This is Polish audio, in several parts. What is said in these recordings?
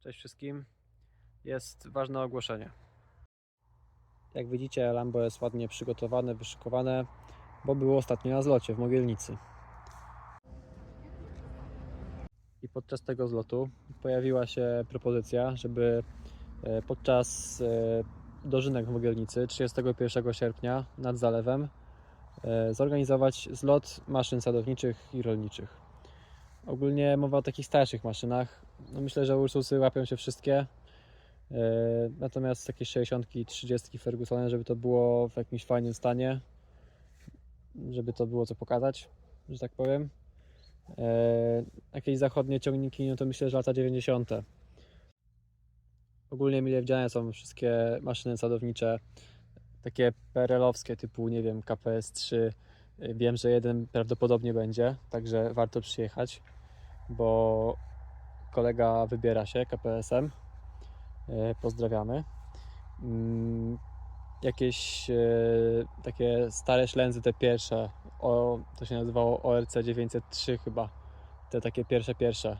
Cześć wszystkim. Jest ważne ogłoszenie. Jak widzicie, Lambo jest ładnie przygotowane, wyszykowane, bo było ostatnio na zlocie w Mogielnicy. I podczas tego zlotu pojawiła się propozycja, żeby e, podczas e, dożynek w Mogielnicy 31 sierpnia nad zalewem e, zorganizować zlot maszyn sadowniczych i rolniczych. Ogólnie mowa o takich starszych maszynach. No myślę, że Ursusy łapią się wszystkie. E, Natomiast jakieś 60 i 30 Fergusony, żeby to było w jakimś fajnym stanie, żeby to było co pokazać, że tak powiem. E, Jakieś zachodnie ciągniki, no to myślę, że lata 90. Ogólnie mile widziane są wszystkie maszyny sadownicze, takie PRL-owskie typu, nie wiem, KPS-3. Wiem, że jeden prawdopodobnie będzie, także warto przyjechać, bo kolega wybiera się KPS-em. E, Pozdrawiamy. Mm, Jakieś e, takie stare ślęzy, te pierwsze, o, to się nazywało ORC 903 chyba, te takie pierwsze, pierwsze,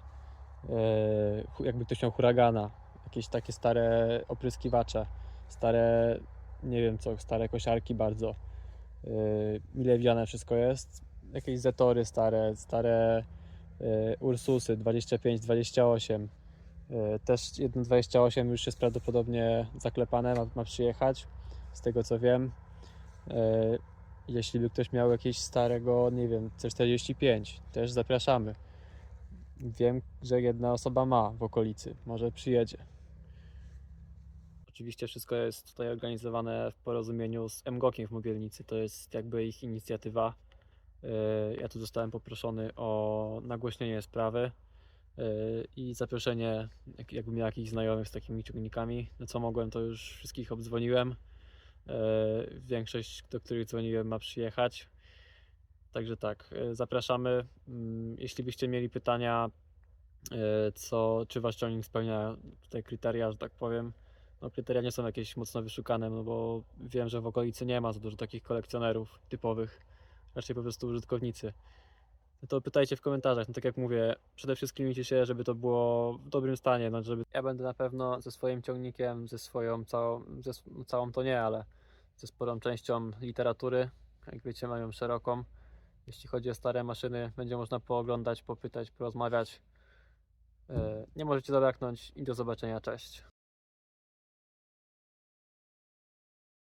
E, jakby ktoś miał huragana, jakieś takie stare opryskiwacze, stare, nie wiem co, stare kosiarki bardzo, E, mile widziane wszystko jest, jakieś zetory stare, stare e, Ursusy 25, 28, E, Też 1.28 już jest prawdopodobnie zaklepane, ma, ma przyjechać, z tego co wiem. Jeśli by ktoś miał jakiegoś starego, nie wiem, C45, też zapraszamy. Wiem, że jedna osoba ma w okolicy, może przyjedzie. Oczywiście wszystko jest tutaj organizowane w porozumieniu z MGOK-iem w Mogielnicy, to jest jakby ich inicjatywa. E, Ja tu zostałem poproszony o nagłośnienie sprawy yy, i zaproszenie, jak, jakbym miał jakichś znajomych z takimi ciągnikami. No co mogłem, to już wszystkich obdzwoniłem. Yy, Większość, do których dzwoniłem, ma przyjechać. Także tak, zapraszamy. Mm, Jeśli byście mieli pytania, co, czy wasz ciągnik spełnia te kryteria, że tak powiem. No, kryteria nie są jakieś mocno wyszukane, no bo wiem, że w okolicy nie ma za dużo takich kolekcjonerów typowych, raczej po prostu użytkownicy no to pytajcie w komentarzach. No tak jak mówię, przede wszystkim liczy się, żeby to było w dobrym stanie. No, żeby... Ja będę na pewno ze swoim ciągnikiem, ze swoją całą, ze, sw- całą to nie, ale ze sporą częścią literatury. Jak wiecie, mają szeroką. Jeśli chodzi o stare maszyny, będzie można pooglądać, popytać, porozmawiać. Yy, Nie możecie zabraknąć i do zobaczenia. Cześć.